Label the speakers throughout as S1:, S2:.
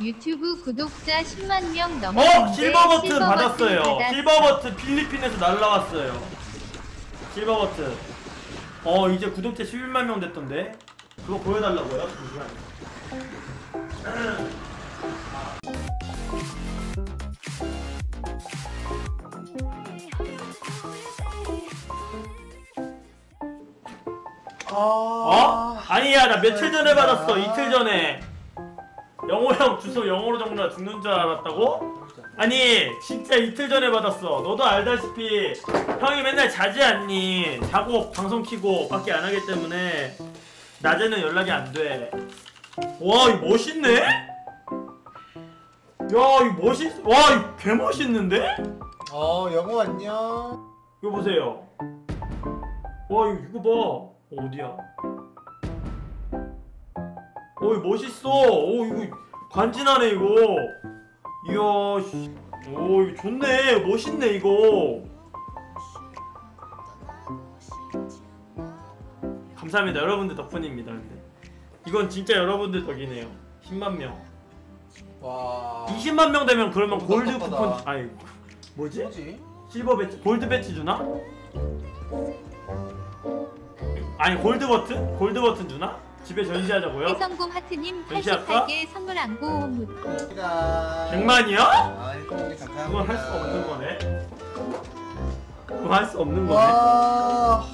S1: 유튜브 구독자 10만 명 넘었는데
S2: 어 실버 버튼
S1: 실버
S2: 받았어요.
S1: 받았어.
S2: 실버 버튼 필리핀에서 날라왔어요. 실버 버튼. 어 이제 구독자 11만 명 됐던데. 그거 보여달라고요? 잠시만. 어? 아니야 나 며칠 전에 받았어 이틀 전에 영호 형 주소 영어로 적느라 죽는 줄 알았다고? 아니 진짜 이틀 전에 받았어. 너도 알다시피 형이 맨날 자지 않니? 자고 방송 키고 밖에 안 하기 때문에 낮에는 연락이 안돼와 이거 멋있네? 야 이거 멋있 와 이거 개 멋있는데?
S3: 어 영호 안녕.
S2: 이거 보세요. 와 이거, 이거 봐. 어디야 어 이거 멋있어 오 이거 간지나네 이거 이야 씨. 오 이거 좋네 멋있네 이거 감사합니다 여러분들 덕분입니다 근데 이건 진짜 여러분들 덕이네요 10만 명
S3: 와
S2: 20만 명 되면 그러면
S3: 너무
S2: 골드
S3: 답답하다.
S2: 쿠폰 아니 뭐지?
S3: 뭐지?
S2: 실버 배치 골드 배치 주나? 아니 골드 버튼? 골드 버튼 주나? 집에 전시하자고요?
S1: 해성공 하트님
S2: 전시할까?
S1: 88개 선물 안고 묻고
S3: 가
S2: 100만이요?
S3: 아 감사합니다
S2: 그건 할 수 없는 거네. 그거 할수 없는 거네.
S3: 와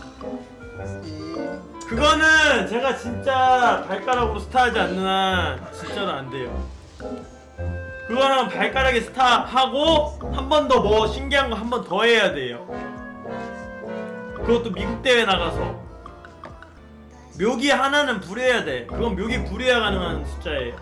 S2: 그거는 제가 진짜 발가락으로 스타하지 않는 한 진짜로 안 돼요. 그거는 발가락에 스타하고 한 번 더 뭐 신기한 거 한 번 더 해야 돼요. 그것도 미국 대회 나가서 묘기 하나는 불해야 돼. 그건 묘기 불해야 가능한 숫자예요.